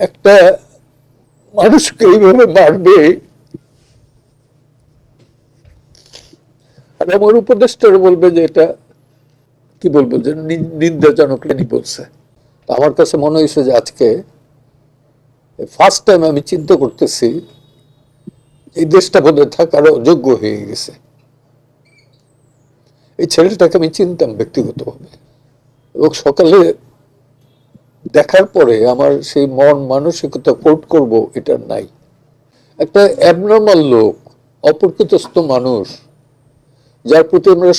একটা মানুষকে এইভাবে মারবে, আর আমার উপদেষ্টারা বলবে যে এটা, কি বলব যে নিন্দাজনক লেনি বলছে। আমার কাছে মনে হয়েছে যে আজকে ফার্স্ট টাইম আমি চিন্তা করতেছি, এই দেশটা বোধহয় থাকার অযোগ্য হয়ে গেছে। এই ছেলেটাকে আমি চিনতাম ব্যক্তিগতভাবে। এবং সকালে দেখার পরে আমার সেই মন মানসিকতা কোট করব এটা নাই। একটা অ্যাবনর্মাল লোক, অপ্রকৃতস্থ মানুষ, যার প্রতি আমরা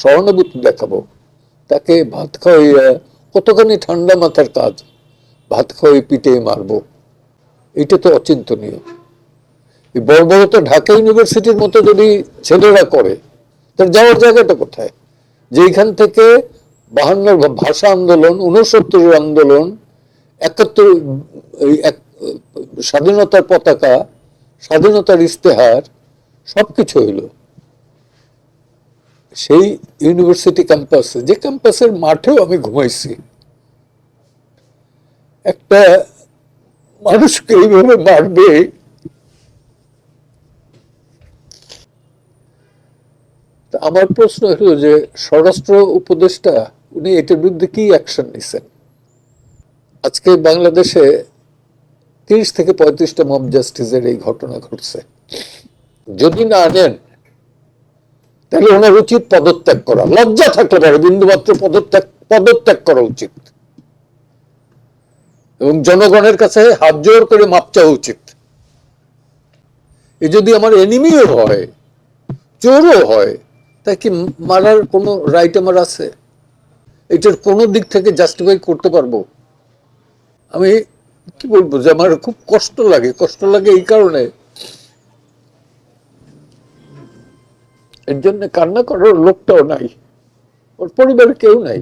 সহানুভূতি দেখাবো। তাকে ভাত খাওয়াইয়া কতখানি ঠান্ডা মাথার কাজ, ভাত খাওয়াই পিটে মারবো। এটা তো অচিন্তনীয়। এই বড় বড় তো ঢাকা ইউনিভার্সিটির মতো যদি ছেলেরা করে, তার যাওয়ার জায়গাটা কোথায়? যেখান থেকে বাহান্নর ভাষা আন্দোলন উনসত্তরের আন্দোলন, একাত্তর স্বাধীনতার পতাকা, স্বাধীনতার ইস্তেহার সবকিছু হইল। সেই ইউনিভার্সিটি ক্যাম্পাসে, যে ক্যাম্পাসের মাঠেও আমি ঘুমাইছি। একটা মানুষকে এইভাবে মারবে তা আমার প্রশ্ন হলো যে স্বরাষ্ট্র উপদেষ্টা, উনি এটার বিরুদ্ধে কি অ্যাকশন নিছেন? আজকে বাংলাদেশে তিরিশ থেকে পঁয়ত্রিশটা মব জাস্টিসের এই ঘটনা ঘটছে। যদি না আনেন তাহলে ওনার উচিত পদত্যাগ করা। লজ্জা থাকলে পারে, বিন্দুমাত্র পদত্যাগ পদত্যাগ করা উচিত। এবং জনগণের কাছে হাত জোর করে মাপ চাওয়া উচিত। এ যদি আমার এনিমিও হয়, চোরও হয় তা কি মারার কোনো রাইট আমার আছে? এটার কোনো দিক থেকে জাস্টিফাই করতে পারব? আমি কি বলব যে আমার খুব কষ্ট লাগে কষ্ট লাগে এই কারণে। এর জন্য কান্না করার লোকটাও নাই, ওর পরিবারে কেউ নাই।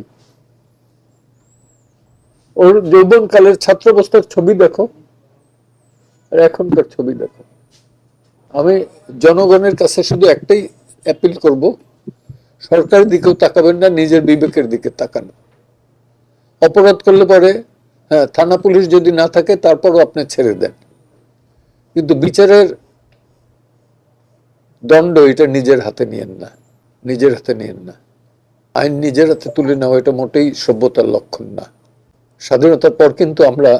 ওর যৌবন কালের ছাত্রাবস্থার ছবি দেখো, আর এখনকার ছবি দেখো। আমি জনগণের কাছে শুধু একটাই অ্যাপিল করব সরকারের দিকেও তাকাবেন না, নিজের বিবেকের দিকে তাকান। অপরাধ করলে পরে হ্যাঁ থানা পুলিশ যদি না থাকে, তারপরও আপনি ছেড়ে দেন। কিন্তু বিচারের দণ্ড এটা নিজের হাতে নিয়েন না, নিজের হাতে নিয়েন না। আইন নিজের হাতে তুলে নেওয়া এটা মোটেই সভ্যতার লক্ষণ না। স্বাধীনতার পর কিন্তু আমরা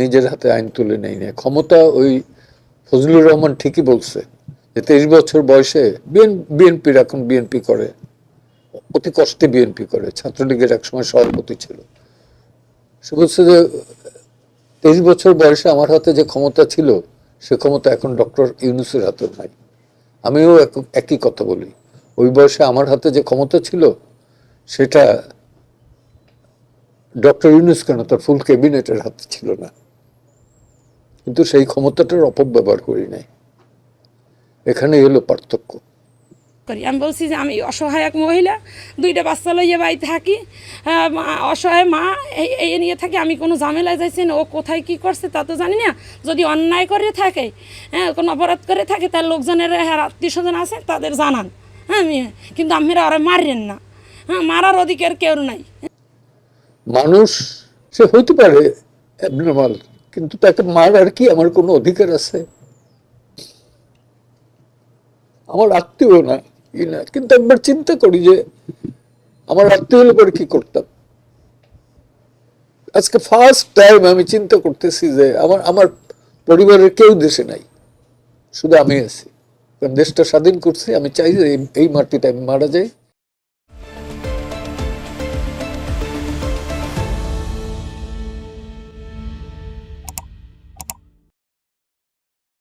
নিজের হাতে আইন তুলে নেই না। ক্ষমতা ওই ফজলুর রহমান ঠিকই বলছে যে, তেইশ বছর বয়সে বিএনপির, এখন বিএনপি করে। অতি কষ্টে বিএনপি করে, ছাত্রলীগের একসময় সভাপতি ছিল। সে বলছে যে তেইশ বছর বয়সে আমার হাতে যে ক্ষমতা ছিল, সে ক্ষমতা এখন ডক্টর ইউনুসের হাতে নাই। আমিও একই কথা বলি। ওই বয়সে আমার হাতে যে ক্ষমতা ছিল, সেটা ডক্টর ইউনুস কেন তার ফুল ক্যাবিনেটের হাতে ছিল না? কিন্তু সেই ক্ষমতাটার অপব্যবহার করি নাই। এখানেই হলো পার্থক্য। করি। আমি বলছি যে আমি অসহায় এক মহিলা দুইটা বাচ্চা লইয়ে বাড়ি থাকি। হ্যাঁ, অসহায় মা এই নিয়ে থাকি। আমি কোনো ঝামেলায় যাইছি না ও কোথায় কি করছে তা তো জানি না। যদি অন্যায় করে থাকে হ্যাঁ কোনো অপরাধ করে থাকে তার লোকজনের হ্যাঁ আত্মীয় স্বজন আছে তাদের জানান। হ্যাঁ কিন্তু আপনারা ওরা মারেন না। হ্যাঁ মারার অধিকার কেউ নাই। মানুষ সে হইতে পারে কিন্তু তাকে মারার কি আমার কোনো অধিকার আছে? আমার আত্মীয় না। না, কিন্তু একবার চিন্তা করি যে আমার আত্মীয় হলে পরে কি করতাম। আজকে ফার্স্ট টাইম আমি চিন্তা করতেছি যে আমার আমার পরিবারের কেউ দেশে নাই, শুধু আমি আছি। কারণ দেশটা স্বাধীন করছি, আমি চাই যে এই- মাটিটা আমি মারা যাই।